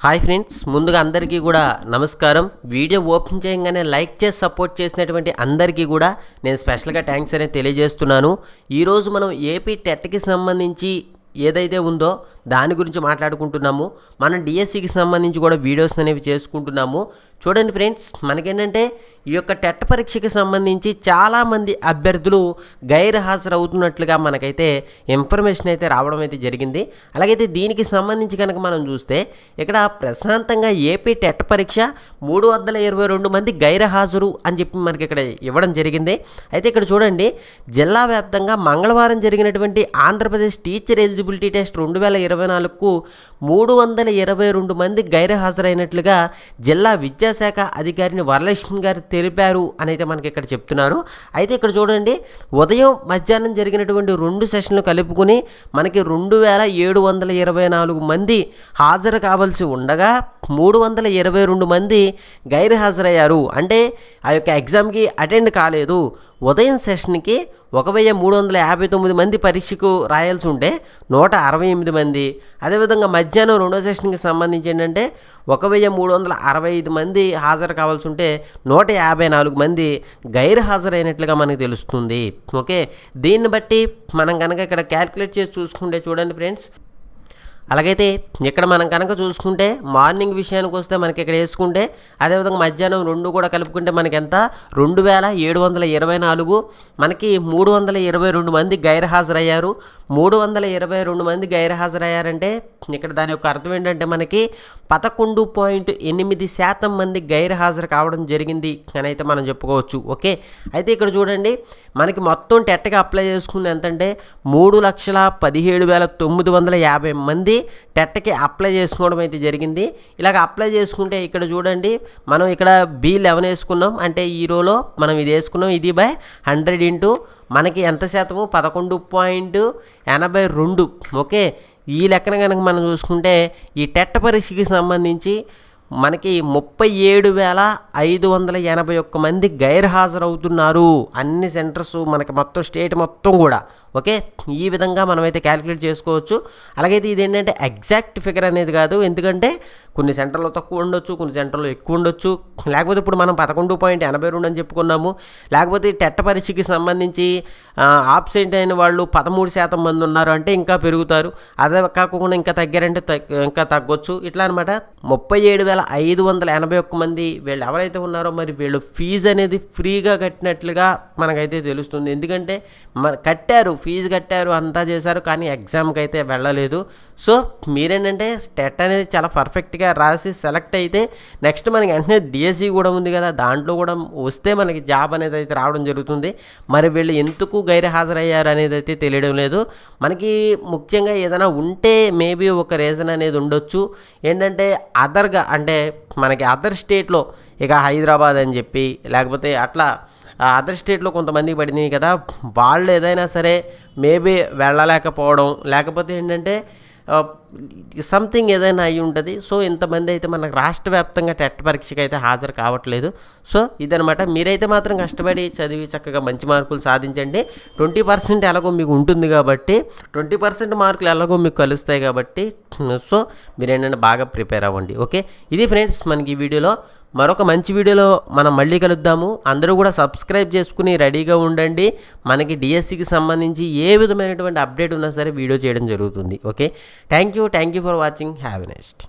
Hi friends ముందుగా అందరికీ కూడా నమస్కారం. వీడియో ఓపెన్ చేయగానే లైక్ చేసి సపోర్ట్ చేసినటువంటి అందరికీ కూడా నేను స్పెషల్గా థ్యాంక్స్ అనేది తెలియజేస్తున్నాను. ఈరోజు మనం ఏపీ టెట్కి సంబంధించి ఏదైతే ఉందో దాని గురించి మాట్లాడుకుంటున్నాము. మనం డిఎస్సికి సంబంధించి కూడా వీడియోస్ అనేవి చేసుకుంటున్నాము. చూడండి ఫ్రెండ్స్ మనకేంటంటే ఈ యొక్క టెట్ పరీక్షకి సంబంధించి చాలామంది అభ్యర్థులు గైర్ హాజరవుతున్నట్లుగా మనకైతే ఇన్ఫర్మేషన్ అయితే రావడం అయితే జరిగింది. అలాగైతే దీనికి సంబంధించి కనుక మనం చూస్తే ఇక్కడ ప్రశాంతంగా ఏపీ టెట్ పరీక్ష మూడు వందల ఇరవై రెండు మంది గైర్ హాజరు అని చెప్పి మనకి ఇక్కడ ఇవ్వడం జరిగింది. అయితే ఇక్కడ చూడండి జిల్లా వ్యాప్తంగా మంగళవారం జరిగినటువంటి ఆంధ్రప్రదేశ్ టీచర్ ఎలిజిబిలిటీ టెస్ట్ రెండు వేల ఇరవై నాలుగుకు మూడు వందల ఇరవై రెండు మంది గైర్ హాజరైనట్లుగా జిల్లా విద్యాశాఖ అధికారిని వరలక్ష్మి గారు తెలిపారు అని అయితే మనకి ఇక్కడ చెప్తున్నారు. అయితే ఇక్కడ చూడండి ఉదయం మధ్యాహ్నం జరిగినటువంటి రెండు సెషన్లు కలుపుకుని మనకి రెండు వేల ఏడు వందల ఇరవై నాలుగు మంది హాజరు కావాల్సి ఉండగా మూడు వందల ఇరవై రెండు మంది గైర్ హాజరయ్యారు అంటే ఆ యొక్క ఎగ్జామ్కి అటెండ్ కాలేదు. ఉదయం సెషన్కి ఒక వెయ్యి మూడు వందల యాభై తొమ్మిది మంది పరీక్షకు రాయాల్సి ఉంటే నూట అరవై ఎనిమిది మంది. అదేవిధంగా మధ్యాహ్నం రెండో సెషన్కి సంబంధించి ఏంటంటే ఒక వెయ్యి మూడు వందల అరవై ఐదు మంది హాజరు కావాల్సి ఉంటే నూట యాభై నాలుగు మంది గైర్ హాజరైనట్లుగా మనకు తెలుస్తుంది. ఓకే? దీన్ని బట్టి మనం కనుక ఇక్కడ క్యాల్కులేట్ చేసి చూసుకుంటే చూడండి ఫ్రెండ్స్. అలాగైతే ఇక్కడ మనం కనుక చూసుకుంటే మార్నింగ్ విషయానికి వస్తే మనకి ఇక్కడ వేసుకుంటే అదేవిధంగా మధ్యాహ్నం రెండు కూడా కలుపుకుంటే మనకి ఎంత? రెండు వేల ఏడు వందల ఇరవై నాలుగు. మనకి మూడు వందల ఇరవై రెండు మంది గైర్ హాజరయ్యారు మూడు వందల ఇరవై రెండు మంది గైర్ హాజరయ్యారంటే ఇక్కడ దాని యొక్క అర్థం ఏంటంటే మనకి పదకొండు పాయింట్ ఎనిమిది శాతం మంది గైర్ హాజరు కావడం జరిగింది అని అయితే మనం చెప్పుకోవచ్చు. ఓకే? అయితే ఇక్కడ చూడండి మనకి మొత్తం టెట్గా అప్లై చేసుకుంది ఎంతంటే మూడు లక్షల పదిహేడు వేల తొమ్మిది వందల యాభై మంది టెట్కి అప్లై చేసుకోవడం అయితే జరిగింది. ఇలాగ అప్లై చేసుకుంటే ఇక్కడ చూడండి మనం ఇక్కడ బి లెవెన్ వేసుకున్నాం. అంటే ఈ రోలో మనం ఇది వేసుకున్నాం. ఇది బై హండ్రెడ్ ఇంటూ మనకి ఎంత శాతము? పదకొండు పాయింట్ ఎనభై రెండు. ఓకే? ఈ లెక్కన కనుక మనం చూసుకుంటే ఈ టెట్ పరీక్షకి సంబంధించి మనకి ముప్పై ఏడు వేల ఐదు వందల ఎనభై ఒక్క మంది గైర్ హాజరవుతున్నారు అన్ని సెంటర్స్ మనకి మొత్తం స్టేట్ మొత్తం కూడా. ఓకే? ఈ విధంగా మనమైతే క్యాలిక్యులేట్ చేసుకోవచ్చు. అలాగైతే ఇది ఏంటంటే ఎగ్జాక్ట్ ఫిగర్ అనేది కాదు. ఎందుకంటే కొన్ని సెంటర్లో తక్కువ ఉండొచ్చు కొన్ని సెంటర్లో ఎక్కువ ఉండొచ్చు. లేకపోతే ఇప్పుడు మనం పదకొండు పాయింట్ ఎనభై రెండు అని చెప్పుకున్నాము. లేకపోతే టెట్ పరీక్షకి సంబంధించి ఆబ్సెంట్ అయిన వాళ్ళు పదమూడు శాతం మంది ఉన్నారు అంటే ఇంకా పెరుగుతారు. అదే కాకుండా ఇంకా తగ్గారంటే ఇంకా తగ్గొచ్చు. ఇట్లా అనమాట ముప్పై ఏడు వేల ఐదు వందల ఎనభై ఒక్క మంది వీళ్ళు ఎవరైతే ఉన్నారో మరి వీళ్ళు ఫీజు అనేది ఫ్రీగా కట్టినట్లుగా మనకైతే తెలుస్తుంది. ఎందుకంటే మన కట్టారు ఫీజు కట్టారు అంతా చేశారు కానీ ఎగ్జామ్కి అయితే వెళ్ళలేదు. సో మీరేంటంటే స్టెట్ అనేది చాలా పర్ఫెక్ట్గా రాసి సెలెక్ట్ అయితే నెక్స్ట్ మనకి వెంటనే డిఎస్సి కూడా ఉంది కదా దాంట్లో కూడా వస్తే మనకి జాబ్ అనేది అయితే రావడం జరుగుతుంది. మరి వీళ్ళు ఎందుకు గైర్హాజరయ్యారు అనేది అయితే తెలియడం లేదు. మనకి ముఖ్యంగా ఏదైనా ఉంటే మేబీ ఒక రీజన్ అనేది ఉండొచ్చు. ఏంటంటే అదర్గా అంటే మనకి అదర్ స్టేట్లో ఇక హైదరాబాద్ అని చెప్పి లేకపోతే అట్లా అదర్ స్టేట్లో కొంతమంది పడినాయి కదా వాళ్ళు ఏదైనా సరే మేబీ వెళ్ళలేకపోవడం లేకపోతే ఏంటంటే సంథింగ్ ఏదైనా అయి ఉంటుంది. సో ఇంతమంది అయితే మనకు రాష్ట్ర వ్యాప్తంగా టెట్ పరీక్షకి అయితే హాజరు కావట్లేదు. సో ఇదనమాట. మీరైతే మాత్రం కష్టపడి చదివి చక్కగా మంచి మార్కులు సాధించండి. ట్వంటీ పర్సెంట్ ఎలాగో మీకు ఉంటుంది కాబట్టి ట్వంటీ పర్సెంట్ మార్కులు ఎలాగో మీకు కలుస్తాయి కాబట్టి సో మీరు ఏంటంటే బాగా ప్రిపేర్ అవ్వండి. ఓకే? ఇది ఫ్రెండ్స్ మనకి ఈ వీడియోలో మరొక మంచి వీడియోలో మనం మళ్ళీ కలుద్దాము. అందరూ కూడా సబ్స్క్రైబ్ చేసుకుని రెడీగా ఉండండి. మనకి డిఎస్సికి సంబంధించి ఏ విధమైనటువంటి అప్డేట్ ఉన్నా సరే వీడియో చేయడం జరుగుతుంది. Okay? Thank you thank you for watching have next